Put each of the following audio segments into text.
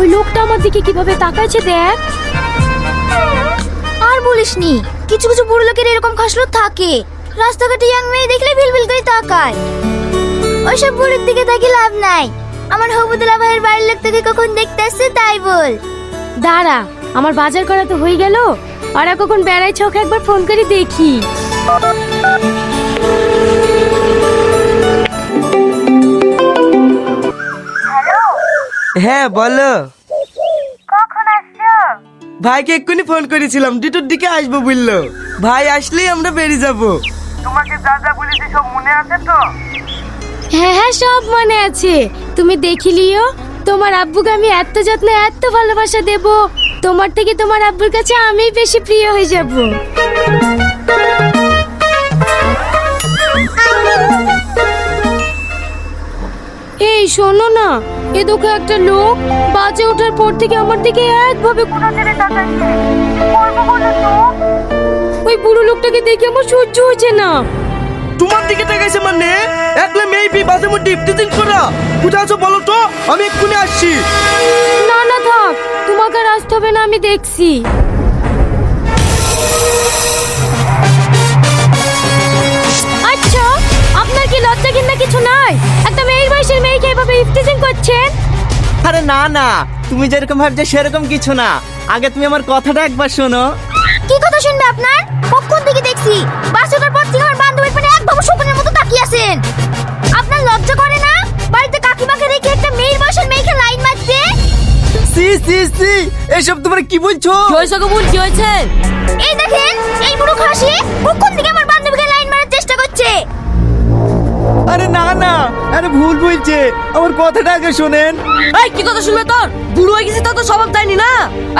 ওই লোকটা আমার দিকে কীভাবে তাকাইছে দেখ। আর বলিসনি, কিছু কিছু বুড়ো লোকের এরকম খাসলো থাকে। রাস্তাঘাটে ইয়াং মেয়ে দেখলে ভিলভিল করে তাকায়। ওইসব বুড়োর দিকে তাকি লাভ নাই। আমার হবুদুল্লাহ ভাইয়ের বাড়ির লোক তোকে কখন দেখতে আসছে তাই বল। দাঁড়া আমার বাজার করা তো হয়ে গেল। ওরা কখন বেড়াইছে ওকে একবার ফোন করে দেখি। হ্যাঁ বলো। কখন আসছো? ভাইকে এক্ষুনি ফোন করেছিলাম দুটোর দিকে আসব বলল। ভাই আসলেই আমরা বেরিয়ে যাব। তোমাকে যা যা বলেছি সব মনে আছে তো? হ্যাঁ হ্যাঁ সব মনে আছে। তুমি দেখিলিও তোমার আব্বুকে আমি এত যত্ন, এত ভালোবাসা দেব। তোমার থেকে তোমার আব্বুর কাছে আমি বেশি প্রিয় হয়ে যাব। এই, শোনো না, এ দেখো একটা লোক বাজে ওঠার পর থেকে আমার দিকে একভাবে ওই বুড়ো লোকটাকে দেখে আমার সহ্য হচ্ছে না। তোমার দিকে তাকাইছে মানে? একলা করা কোথায় আছো বলো তো? আমি এক্ষুনি আসছি। না না থাক। তোমাকে আর আসতে হবে না আমি দেখছি। আচ্ছা আপনার কি লজ্জা কিনা কিছু নাই? একটা মেয়ের বয়সের মেয়েকে এভাবে ইফতিজিং করছেন? আরে না না। তুমি যেরকম ভাবছ সেরকম কিছু না। আগে তুমি আমার কথাটা একবার শোনো। কি কথা শুনবে আপনার? কখন থেকে দেখছি? সি এসব তোমরা কি বলছো? হয়েছে কবুল কি হয়েছে? এই দেখেন এই বুড়ো খাসি কখন থেকে আমার বান্ধবীকে লাইন মারার চেষ্টা করছে? আরে না না আরে ভুল বলছে। আমার কথাটা আগে শোনেন। এই কি কথা শুনবে তোর? বুড়ো হয়ে গেছে তা তো স্বভাব দেয়নি না।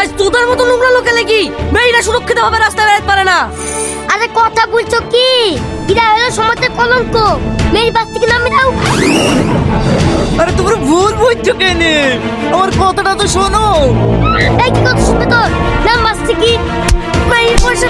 আজ তোদের মতো নোংরা লোকে লেগি মেয়েরা সুরক্ষিত ভাবে রাস্তায় বেরোতে পারে না। আরে কথা বলছো কি? এরা হলো সমাজের কলঙ্ক। মেয়ের বাস দেখছ কেন আমার কথাটা তো শোনো। এই কি কথা শুনবে তোর? না মাস থেকে মায়ের পয়সা